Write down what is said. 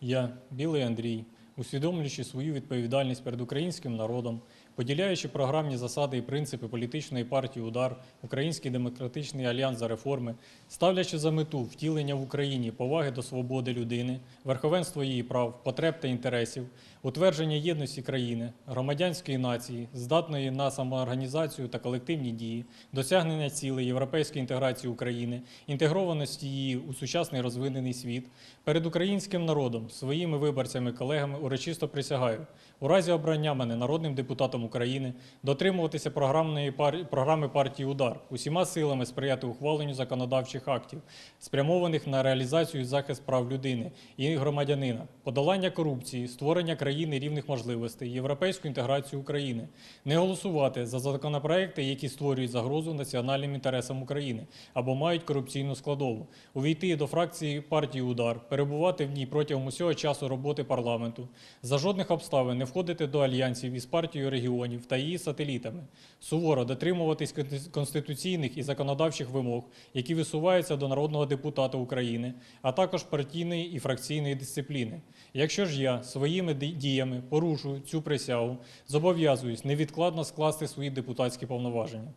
Я, Білий Андрій, усвідомлюючи свою відповідальність перед українським народом, поділяючи програмні засади і принципи політичної партії Удар, Український демократичний альянс за реформи, ставлячи за мету втілення в Україні поваги до свободи людини, верховенство її прав, потреб та інтересів, утвердження єдності країни, громадянської нації, здатної на самоорганізацію та колективні дії, досягнення цілей європейської інтеграції України, інтегрованості її у сучасний розвинений світ, перед українським народом, своїми виборцями, колегами урочисто присягаю. У разі обрання мене народним депутатом України дотримуватися програмної пар... програми партії Удар усіма силами сприяти ухваленню законодавчих актів, спрямованих на реалізацію і захист прав людини і громадянина, подолання корупції, створення країни рівних можливостей, європейську інтеграцію України, не голосувати за законопроекти, які створюють загрозу національним інтересам України або мають корупційну складову, увійти до фракції партії Удар, перебувати в ній протягом усього часу роботи парламенту, за жодних обставин не входити до альянсів із партією регіонів та її сателітами, суворо дотримуватись конституційних і законодавчих вимог, які висуваються до народного депутата України, а також партійної і фракційної дисципліни. Якщо ж я своїми діями порушую цю присягу, зобов'язуюсь невідкладно скласти свої депутатські повноваження.